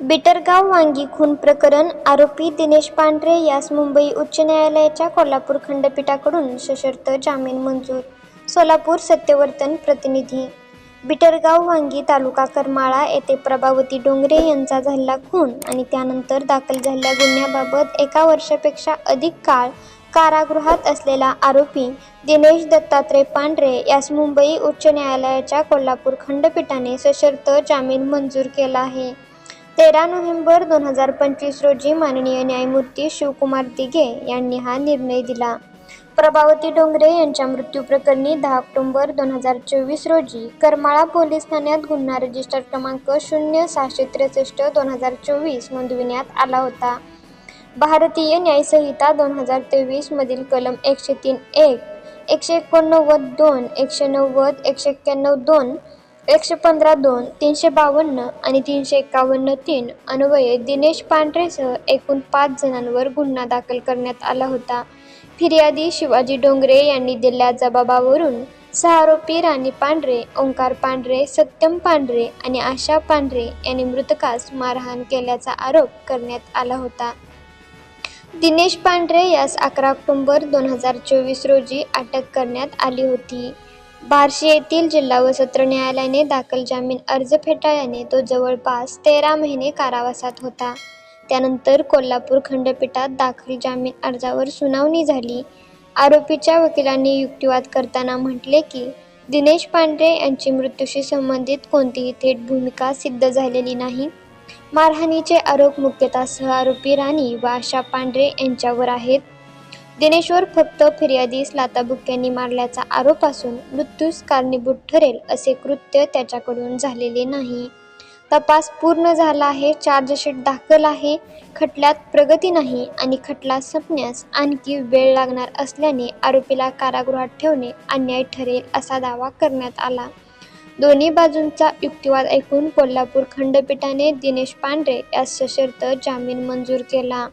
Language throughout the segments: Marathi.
बिटरगाव वांगी खून प्रकरण आरोपी दिनेश पांढरे यास मुंबई उच्च न्यायालयाच्या कोल्हापूर खंडपीठाकडून सशर्त जामीन मंजूर. सोलापूर सत्यवर्तन प्रतिनिधी. बिटरगाव वांगी तालुका करमाळा येथे प्रभावती डोंगरे यांचा झालेला खून आणि त्यानंतर दाखल झालेल्या गुन्ह्याबाबत एका वर्षापेक्षा अधिक काळ कारागृहात असलेला आरोपी दिनेश दत्तात्रय पांढरे यास मुंबई उच्च न्यायालयाच्या कोल्हापूर खंडपीठाने सशर्त जामीन मंजूर केला आहे. तेरा नोव्हेंबर दोन हजार पंचवीस रोजी माननीय न्यायमूर्ती शिवकुमार दिघे यांनी हा निर्णय दिला. प्रभावती डोंगरे यांच्या मृत्यूप्रकरणी दहा ऑक्टोबर दोन हजार चोवीस रोजी करमाळा पोलीस ठाण्यात गुन्हा रजिस्टर क्रमांक शून्य सहाशे त्रेसष्ट दोन हजार चोवीस नोंदविण्यात आला होता. भारतीय न्यायसंहिता दोन हजार तेवीसमधील कलम एकशे तीन एक एकशे एकोणनव्वद दोन एकशे नव्वद एकशे एक्क्याण्णव दोन एकशे पंधरा दोन तीनशे बावन्न आणि तीनशे एकावन्न तीन अन्वये दिनेश पांढरेसह एकूण पाच जणांवर गुन्हा दाखल करण्यात आला होता. फिर्यादी शिवाजी डोंगरे यांनी दिलेल्या जबाबावरून सहा आरोपी राणी पांढरे ओंकार पांढरे सत्यम पांढरे आणि आशा पांढरे यांनी मृतकास मारहाण केल्याचा आरोप करण्यात आला होता. दिनेश पांढरे यास अकरा ऑक्टोंबर दोन हजार चोवीस रोजी अटक करण्यात आली होती. बार्शी येथील जिल्हा व सत्र न्यायालयाने दाखल जामीन अर्ज फेटाळल्याने तो जवळपास तेरा महिने कारावासात होता. त्यानंतर कोल्हापूर खंडपीठात दाखल जामीन अर्जावर सुनावणी झाली. आरोपीच्या वकिलांनी युक्तिवाद करताना म्हटले की दिनेश पांढरे यांची मृत्यूशी संबंधित कोणतीही थेट भूमिका सिद्ध झालेली नाही. मारहाणीचे आरोप मुख्यतः सहआरोपी राणी व आशा पांढरे यांच्यावर आहेत. दिनेशवर फक्त फिर्यादीस लाताबुक्यांनी मारल्याचा आरोप असून मृत्यूस कारणीभूत ठरेल असे कृत्य त्याच्याकडून झालेले नाही. तपास पूर्ण झाला आहे चार्जशीट दाखल आहे खटल्यात प्रगती नाही आणि खटला संपण्यास आणखी वेळ लागणार असल्याने आरोपीला कारागृहात ठेवणे अन्याय ठरेल असा दावा करण्यात आला. दोन्ही बाजूंचा युक्तिवाद ऐकून कोल्हापूर खंडपीठाने दिनेश पांढरे यास सशर्त जामीन मंजूर केला.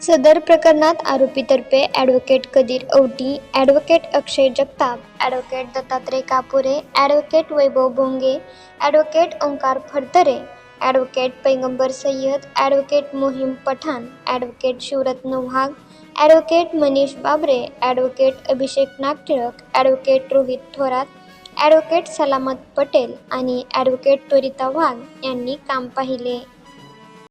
सदर प्रकरणात आरोपीतर्फे advocate Kadir Auti advocate Akshay Jagtap advocate Dattatray Kapure advocate Vaibhav Bhonge advocate Omkar Phadtare advocate Paigambar Sayyad advocate Mohim Pathan advocate Shivratna Wagh advocate Manish Babare advocate Abhishek Nagtilak advocate Rohit Thorat advocate Salamat Patel आणि ॲडव्होकेट त्वरिता वाघ यांनी काम पाहिले.